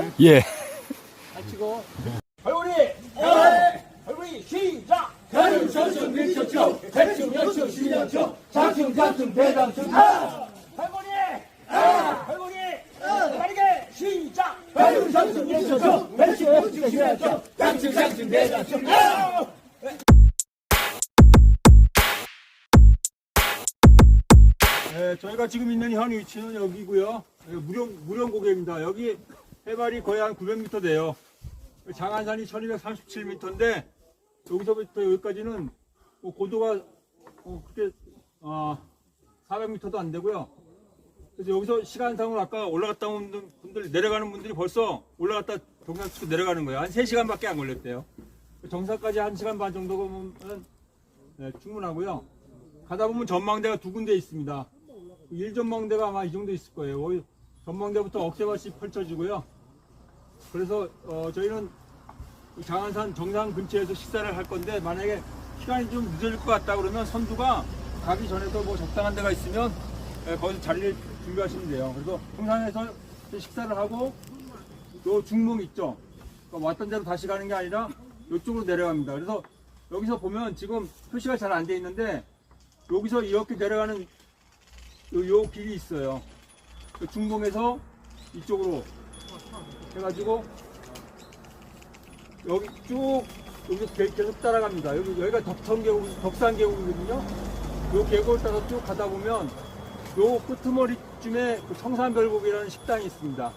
거야? 예. 치고. 할머니! 할머니 시작! 대중 전승 밀초초 대충 연승 신연초 장충 장충 대장충 아! 할머니! 할머니! 빠르게 시작! 대중 전승 밀초초 대충 연승 신연초 장충 장충 대장충 아! 네, 저희가 지금 있는 현 위치는 여기고요. 여기 무령 무령고개입니다. 여기 해발이 거의 한 900m 돼요. 장안산이 1237m인데 여기서부터 여기까지는 뭐 고도가 어, 그렇게 어, 400m도 안 되고요. 그래서 여기서 시간상으로 아까 올라갔다 온 분들 내려가는 분들이 벌써 올라갔다 정상 치고 내려가는 거예요. 한 3시간밖에 안 걸렸대요. 정상까지 1시간 반 정도면 네, 충분하고요. 가다 보면 전망대가 두 군데 있습니다. 일 전망대가 아마 이 정도 있을 거예요. 전망대부터 억새밭이 펼쳐지고요. 그래서 어, 저희는 이 장안산 정상 근처에서 식사를 할 건데 만약에 시간이 좀 늦어질 것 같다 그러면 선두가 가기 전에도 뭐 적당한 데가 있으면 예, 거기서 자리를 준비하시면 돼요. 그래서 정상에서 식사를 하고 요 중봉 있죠. 그러니까 왔던 데로 다시 가는 게 아니라 이쪽으로 내려갑니다. 그래서 여기서 보면 지금 표시가 잘 안 돼 있는데 여기서 이렇게 내려가는 요, 요 길이 있어요. 그 중봉에서 이쪽으로 해가지고 여기 쭉 여기 계- 계속 따라갑니다. 여기 여기가 덕천 계곡, 덕산 계곡이거든요. 요 계곡을 따라 쭉 가다 보면 요 끄트머리쯤에 그 청산별곡이라는 식당이 있습니다.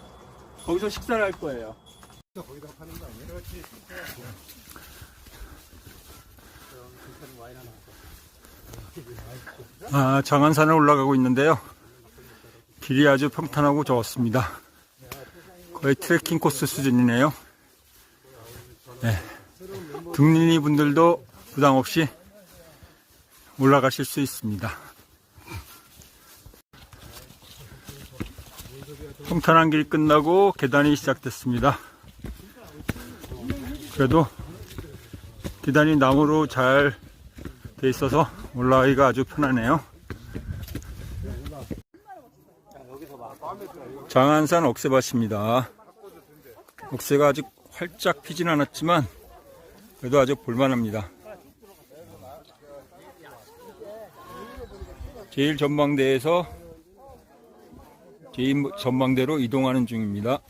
거기서 식사를 할 거예요. 아, 장안산에 올라가고 있는데요. 길이 아주 평탄하고 좋습니다. 거의 트레킹 코스 수준이네요. 네. 등린이 분들도 부담 없이 올라가실 수 있습니다. 평탄한 길이 끝나고 계단이 시작됐습니다. 그래도 계단이 나무로 잘 돼 있어서 올라가기가 아주 편하네요. 장안산 억새밭입니다. 억새가 아직 활짝 피진 않았지만 그래도 아주 볼만합니다. 제일 전망대에서 제일 전망대로 이동하는 중입니다.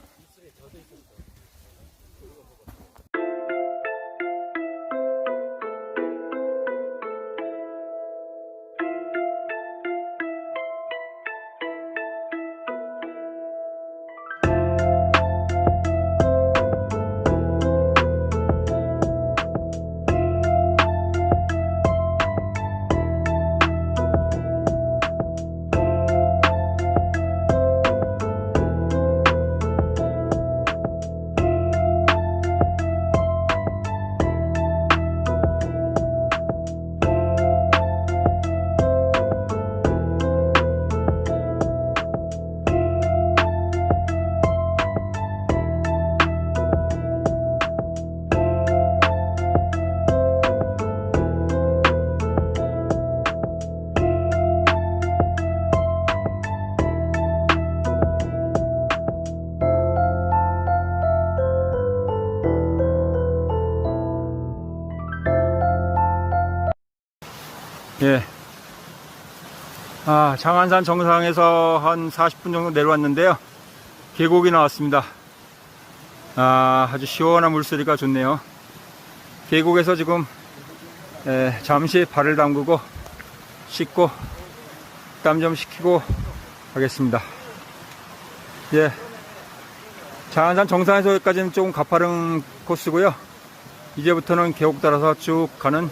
예. 아, 장안산 정상에서 한 40분 정도 내려왔는데요. 계곡이 나왔습니다. 아, 아주 시원한 물소리가 좋네요. 계곡에서 지금 에, 잠시 발을 담그고 씻고 땀 좀 식히고 가겠습니다. 예. 장안산 정상에서 여기까지는 조금 가파른 코스고요. 이제부터는 계곡 따라서 쭉 가는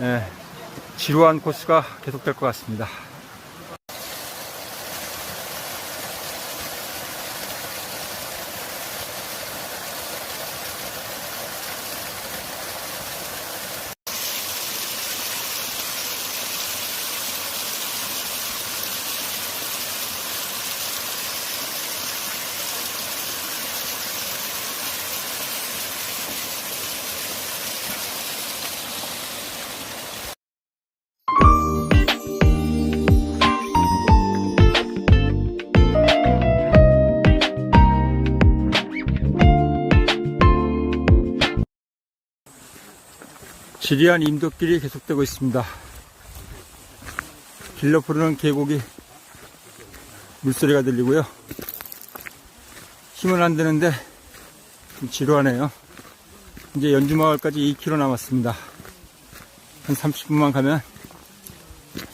예, 지루한 코스가 계속될 것 같습니다. 지리한 임도길이 계속되고 있습니다. 길러 푸르는 계곡이 물소리가 들리고요. 힘은 안 되는데 좀 지루하네요. 이제 연주마을까지 2km 남았습니다. 한 30분만 가면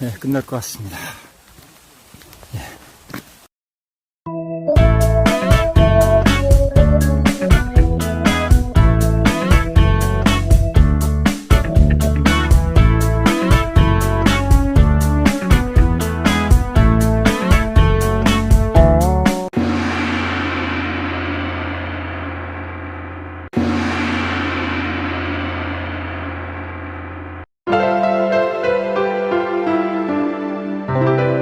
예, 끝날 것 같습니다.